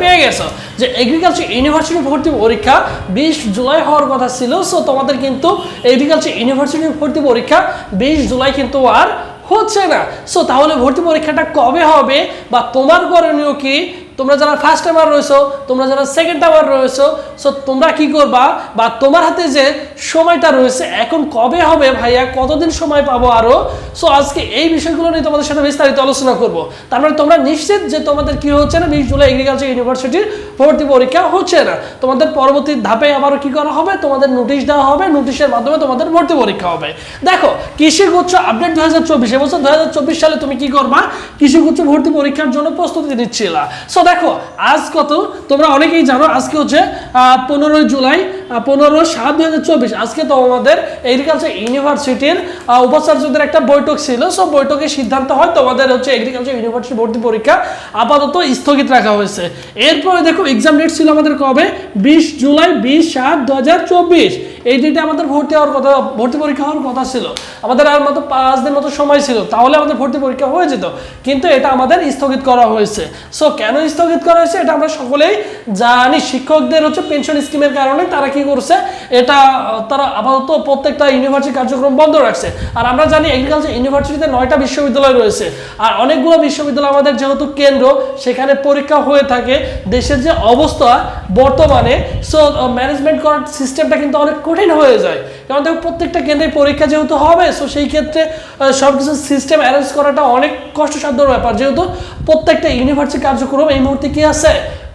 পেয়ে গেছো যে এগ্রিকালচার ইউনিভার্সিটি ভর্তি পরীক্ষা বিশ জুলাই হওয়ার কথা ছিল সো তোমাদের কিন্তু এগ্রিকালচার ইউনিভার্সিটি ভর্তি পরীক্ষা বিশ জুলাই কিন্তু আর হচ্ছে না। সো তাহলে ভর্তি পরীক্ষাটা কবে হবে বা তোমার করণীয় কি? তোমরা যারা ফার্স্ট টাইমার রয়েছো, তোমরা যারা সেকেন্ড টাইমার রয়েছো সো তোমরা কি করবা? বা তোমার হাতে যে সময়টা রয়েছে। এখন কবে হবে ভাইয়া? কতদিন সময় পাবো আরও? সো আজকে এই বিষয়গুলো নিয়ে তোমাদের সাথে বিস্তারিত আলোচনা করব। তার মানে তোমরা নিশ্চিত যে তোমাদের কি হচ্ছে না? বিশ জুলাই এগ্রিকালচার ইউনিভার্সিটির ভর্তি পরীক্ষা হচ্ছে না। তোমাদের পরবর্তী ধাপে আবারও কি করা হবে? তোমাদের নোটিশ দেওয়া হবে। নোটিশের মাধ্যমে তোমাদের ভর্তি পরীক্ষা হবে। দেখো, কৃষিগুচ্ছ আপডেট দু হাজার চব্বিশ। এবছর দু হাজার চব্বিশ সালে তুমি কি করবা? কৃষিগুচ্ছ ভর্তি পরীক্ষার জন্য প্রস্তুতি নিচ্ছিলা। সো দেখো, আজ কত? তোমরা অনেকেই জানো, আজকে হচ্ছে পনেরোই জুলাই পনেরো সাত দু হাজার চব্বিশ। আজকে তো আমাদের এগ্রিকালচার ইউনিভার্সিটির উপাচার্যদের একটা বৈঠক ছিল। সো বৈঠকে সিদ্ধান্ত হয় তোমাদের হচ্ছে এগ্রিকালচার ইউনিভার্সিটি ভর্তি পরীক্ষা আপাতত স্থগিত রাখা হয়েছে। এরপরে দেখো এক্সাম ডেট ছিল আমাদের কবে? বিশ জুলাই বিশ সাত দু হাজার চব্বিশ। এই ডেটে আমাদের ভর্তি হওয়ার কথা, ভর্তি পরীক্ষা হওয়ার কথা ছিল। আমাদের আর মতো পাঁচ দিন মতো সময় ছিল, তাহলে আমাদের ভর্তি পরীক্ষা হয়ে যেত। কিন্তু এটা আমাদের স্থগিত করা হয়েছে। সো কেন স্থগিত করা হয়েছে এটা আমরা সকলেই জানি। শিক্ষকদের হচ্ছে পেনশন স্কিমের কারণে তারা কি করছে, এটা, তারা আপাতত প্রত্যেকটা ইউনিভার্সিটি কার্যক্রম বন্ধ রাখছে। আর আমরা জানি এগ্রিকালচার ইউনিভার্সিটিতে নয়টা বিশ্ববিদ্যালয় রয়েছে। আর অনেকগুলো বিশ্ববিদ্যালয় আমাদের যেহেতু কেন্দ্র, সেখানে পরীক্ষা হয়ে থাকে। দেশের যে অবস্থা বর্তমানে সো ম্যানেজমেন্ট করার সিস্টেমটা কিন্তু অনেক কঠিন হয়ে যায়। কারণ দেখো, প্রত্যেকটা কেন্দ্রে পরীক্ষা যেহেতু হবে সো সেই ক্ষেত্রে সব কিছু সিস্টেম অ্যারেঞ্জ করাটা অনেক কষ্টসাধ্য ব্যাপার। যেহেতু প্রত্যেকটা ইউনিভার্সিটি কার্যক্রম এই মুহূর্তে কি আছে?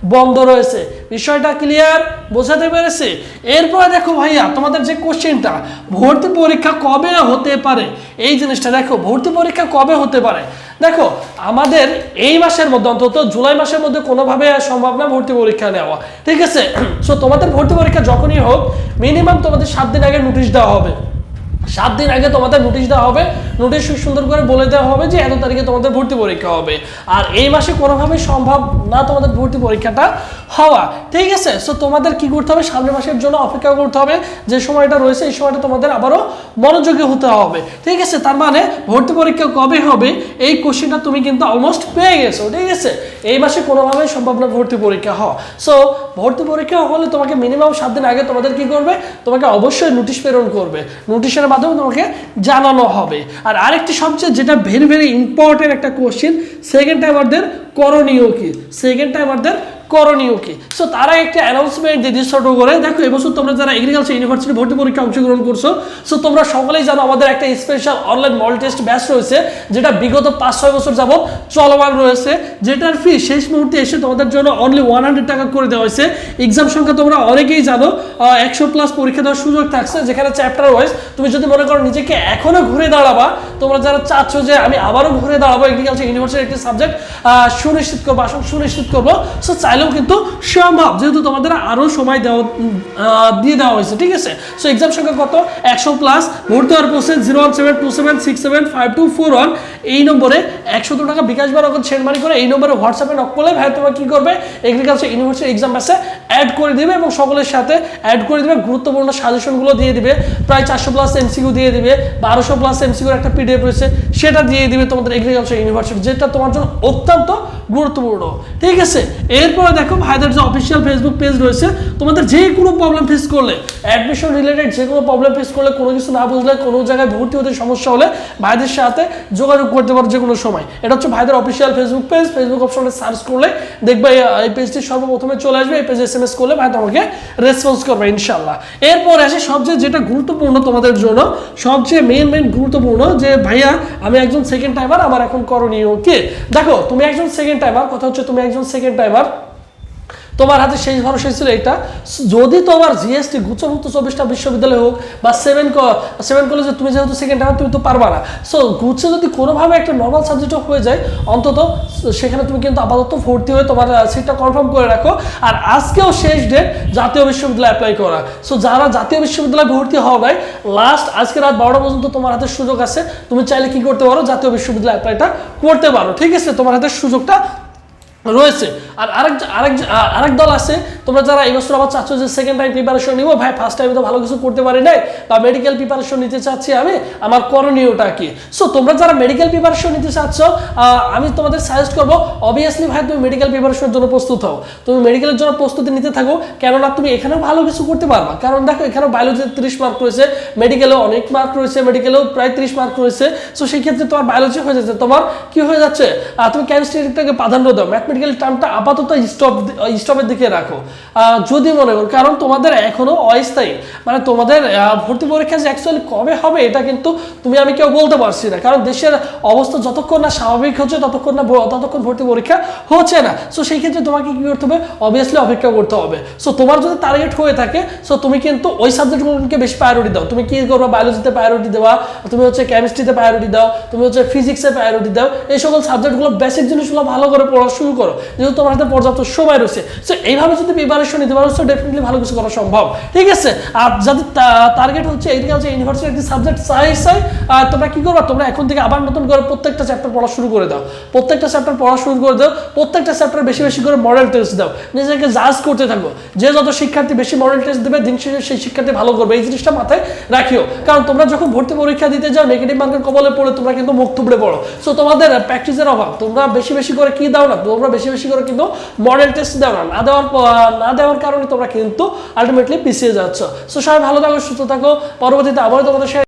বন্ধ রয়েছে। বিষয়টা ক্লিয়ার বোঝাতে পেরেছি? এরপরে দেখো ভাইয়া, তোমাদের যে কোশ্চেনটা ভর্তি পরীক্ষা কবে হতে পারে? এই জিনিসটা দেখো, ভর্তি পরীক্ষা কবে হতে পারে? দেখো, আমাদের এই মাসের মধ্যে, অন্তত জুলাই মাসের মধ্যে কোনোভাবে সম্ভব না ভর্তি পরীক্ষা নেওয়া। ঠিক আছে? সো তোমাদের ভর্তি পরীক্ষা যখনই হোক মিনিমাম তোমাদের সাত দিন আগে নোটিশ দেওয়া হবে। সাত দিন আগে তোমাদের নোটিশ দেওয়া হবে। নোটিশ সুন্দর করে বলে দেওয়া হবে যে এত তারিখে তোমাদের ভর্তি পরীক্ষা হবে। আর এই মাসে কোনোভাবেই সম্ভব না তোমাদের ভর্তি পরীক্ষাটা হওয়া। ঠিক আছে? সো তোমাদের কি করতে হবে? সামনের মাসের জন্য অপেক্ষা করতে হবে। যে সময়টা রয়েছে, এই সময়টা তোমাদের আবারও মনোযোগী হতে হবে। ঠিক আছে? তার মানে ভর্তি পরীক্ষা কবে হবে? এই কোশ্চেনটা তুমি কিন্তু অলমোস্ট পেয়ে গেছো। ঠিক আছে? এই মাসে কোনোভাবেই সম্ভব না ভর্তি পরীক্ষা হওয়া। সো ভর্তি পরীক্ষা হলে তোমাকে মিনিমাম সাত দিন আগে তোমাদের কি করবে? তোমাকে অবশ্যই নোটিশ প্রেরণ করবে। নোটিশের মাধ্যমে তোমাকে জানানো হবে। আর আরেকটি সবচেয়ে যেটা ভেরি ভেরি ইম্পর্টেন্ট একটা কোশ্চেন সেকেন্ড টাইমারদের করণীয় কি? সেকেন্ড টাইমারদের করণীয় কি? সো তারা একটা অ্যানাউন্সমেন্ট দিয়ে দিয়ে ছোট করে, দেখো এবছর তোমরা যারা এগ্রিকালচার ইউনিভার্সিটি ভর্তি পরীক্ষা অংশগ্রহণ করছ সো তোমরা সকলেই জানো আমাদের একটা special online model test batch রয়েছে, যেটা বিগত পাঁচ, ছয় বছর যাবত চলমান রয়েছে, যেটার ফি শেষ মুহূর্তে এসে তোমাদের জন্য অনলি ওয়ান হান্ড্রেড টাকা করে দেওয়া হয়েছে। এক্সাম সংখ্যা তোমরা অনেকেই জানো একশো প্লাস পরীক্ষা দেওয়ার সুযোগ থাকছে, যেখানে চ্যাপ্টার ওয়াইজ তুমি যদি মনে করো নিজেকে এখনও ঘুরে দাঁড়াবা, তোমরা যারা চাচ্ছ যে আমি আবারও ঘুরে দাঁড়াবো এগ্রিকালচার ইউনিভার্সিটির একটি সাবজেক্ট সুনিশ্চিত করব আসন সুনিশ্চিত করব। সো চাইলেও কিন্তু সম্ভব, যেহেতু তোমাদের আরও সময় দেওয়া দিয়ে দেওয়া হয়েছে, ঠিক আছে? সো এক্সাম সংখ্যা কত? একশো প্লাস ভর্তি হওয়ার process zero one seven two seven six seven five two four one এই নম্বরে একশো টাকা বিকাশ বা নগদ সেন্ড মানি করে এই নম্বরে হোয়াটসঅ্যাপে নক করলে ভাই, তোমার কি করবে? এগ্রিকালচার ইউনিভার্সিটি এক্সাম ব্যাসে অ্যাড করে দিবে এবং সকলের সাথে অ্যাড করে দিবে, গুরুত্বপূর্ণ সাজেশনগুলো দিয়ে দিবে। প্রায় চারশো প্লাস এমসিকিউ দিয়ে দিবে, বারোশো প্লাস এমসিকিউর একটা পিডিএফ রয়েছে, সেটা দিয়ে দিবে তোমাদের এগ্রিকালচার ইউনিভার্সিটি যেটা তোমার জন্য অত্যন্ত গুরুত্বপূর্ণ, ঠিক আছে? এরপরে দেখো ভাইদের যে অফিসিয়াল ফেসবুক পেজ রয়েছে, তোমাদের যে কোনো প্রবলেম ফেস করলে অ্যাডমিশন রিলেটেড যে কোনো প্রবলেম ফেস করলে, কোনো কিছু না বুঝলে, কোনো জায়গায় ভর্তি হতে সমস্যা হলে ভাইদের সাথে যোগাযোগ করতে পারো যে কোনো সময়। এটা হচ্ছে ভাইদের অফিসিয়াল ফেসবুক পেজ ফেসবুক অপশনে সার্চ করলে দেখবে এই- পেজটি সর্বপ্রথমে চলে আসবে, এই পেজে এস এম এস করলে ভাই তোমাকে রেসপন্স করবে ইনশাল্লাহ এরপর আসে সবচেয়ে যেটা গুরুত্বপূর্ণ তোমাদের জন্য, সবচেয়ে মেন মেন গুরুত্বপূর্ণ যে ভাইয়া, আমি একজন সেকেন্ড টাইমার আমার এখন করণীয় কি? দেখো, তুমি একজন সেকেন্ড টাইমার কথা হচ্ছে তুমি একজন সেকেন্ড টাইমার তোমার হাতে শেষ ভরসা ছিল এটা যদি তোমার জিএসটি গুচ্ছমুক্ত চব্বিশটা বিশ্ববিদ্যালয় হোক বা সেভেন সেভেন কলেজে তুমি যেহেতু সেকেন্ড টাইমার তুমি তো পারবা না। সো গুচ্ছে যদি কোনোভাবে একটা নর্মাল সাবজেক্টও হয়ে যায়, অন্তত সেখানে তুমি কিন্তু আপাতত ভর্তি হয়ে তোমার সিটটা কনফার্ম করে রাখো। আর আজকেও শেষ ডেট জাতীয় বিশ্ববিদ্যালয়ে অ্যাপ্লাই করা সো যারা জাতীয় বিশ্ববিদ্যালয়ে ভর্তি হওয়া নাই লাস্ট আজকে রাত বারোটা পর্যন্ত তোমার হাতে সুযোগ আছে। তুমি চাইলে কি করতে পারো? জাতীয় বিশ্ববিদ্যালয়ে অ্যাপ্লাইটা করতে পারো। ঠিক আছে? তোমার হাতে সুযোগটা রয়েছে। আর আরেক আরেক আরেক দল আছে তোমরা যারা এই বছর আবার চাচ্ছ যে সেকেন্ড টাইম প্রিপারেশন নিবো, ভাই ফার্স্ট টাইমে তো ভালো কিছু করতে পারি নাই, বা মেডিকেল প্রিপারেশন নিতে চাচ্ছি আমি, আমার করণীয়টা কি? সো তোমরা যারা মেডিকেল প্রিপারেশন নিতে চাচ্ছ আমি তোমাদের সাজেস্ট করব অবভিয়াসলি ভাই, তুমি মেডিকেল প্রিপারেশনের জন্য প্রস্তুত হও। তুমি মেডিকেলের জন্য প্রস্তুতি নিতে থাকো, কেননা তুমি এখানেও ভালো কিছু করতে পারবা। কারণ দেখো এখানে বায়োলজিতে ত্রিশ মার্ক রয়েছে মেডিকেলেও অনেক মার্ক রয়েছে মেডিকেলেও প্রায় ত্রিশ মার্ক রয়েছে। সো সেই ক্ষেত্রে তোমার বায়োলজি হয়ে যাচ্ছে। তোমার কি হয়ে যাচ্ছে? তুমি কেমিস্ট্রিটাকে প্রাধান্য দাও। ম্যাথমেটিক্যাল টার্মটা আপাতত স্টপ স্টপের দিকে রাখো। যদি মনে করো কারণ তোমাদের এখনও অস্থায়ী। মানে তোমাদের ভর্তি পরীক্ষা যে অ্যাকচুয়ালি কবে হবে, এটা কিন্তু তুমি আমি কেউ বলতে পারছি না। কারণ দেশের অবস্থা যতক্ষণ না স্বাভাবিক হচ্ছে, ততক্ষণ না ততক্ষণ ভর্তি পরীক্ষা হচ্ছে না। সো সেই ক্ষেত্রে তোমাকে কি করতে হবে? অবভিয়াসলি অপেক্ষা করতে হবে। সো তোমার যদি টার্গেট হয়ে থাকে সো তুমি কিন্তু ওই সাবজেক্টগুলোকে বেশি প্রায়োরিটি দাও। তুমি কি করবে? বায়োলজিতে প্রায়োরিটি দেওয়া, তুমি হচ্ছে কেমিস্ট্রিতে প্রায়োরিটি দাও, তুমি হচ্ছে ফিজিক্সে প্রায়োরিটি দাও। এই সকল সাবজেক্টগুলো বেসিক জিনিসগুলো ভালো করে পড়া শুরু করো। যেহেতু তোমার হাতে পর্যাপ্ত সময় রয়েছে। সো এইভাবে যদি প্রিপারেশন নিতে পারো ডেফিনেটলি ভালো কিছু করা সম্ভব। ঠিক আছে? আর যাদের টার্গেট হচ্ছে এগ্রিকালচার ইউনিভার্সিটি একটি সাবজেক্ট চাই আর তোমরা কি করবা? তোমরা এখন থেকে আবার নতুন করে প্রত্যেকটা চ্যাপ্টার পড়া শুরু করে দাও। প্রত্যেকটা চ্যাপ্টার পড়া শুরু করে দাও, প্রত্যেকটা চ্যাপ্টার বেশি বেশি করে মডেল টেস্ট দাও। নিজেকে জাজ করতে থাকো। যে যত শিক্ষার্থী বেশি মডেল টেস্ট দেবে, দিন শেষে সেই শিক্ষার্থী ভালো করবে। এই জিনিসটা মাথায় রাখিও। কারণ তোমরা যখন ভর্তি পরীক্ষা দিতে যাও নেগেটিভ মার্কের কবলে পড়ে তোমরা কিন্তু মুখ থুবড়ে পড়ো। সো তোমাদের প্র্যাকটিসের অভাব। তোমরা বেশি বেশি করে কি দাও না? তোমরা বেশি বেশি করে কিন্তু মডেল টেস্ট দাও না। দেওয়ার না দেওয়ার কারণে তোমরা কিন্তু আলটিমেটলি পিছিয়ে যাচ্ছ। সো সবাই ভালো থাকো, সুস্থ থাকো। পরবর্তীতে আবারও তোমাদের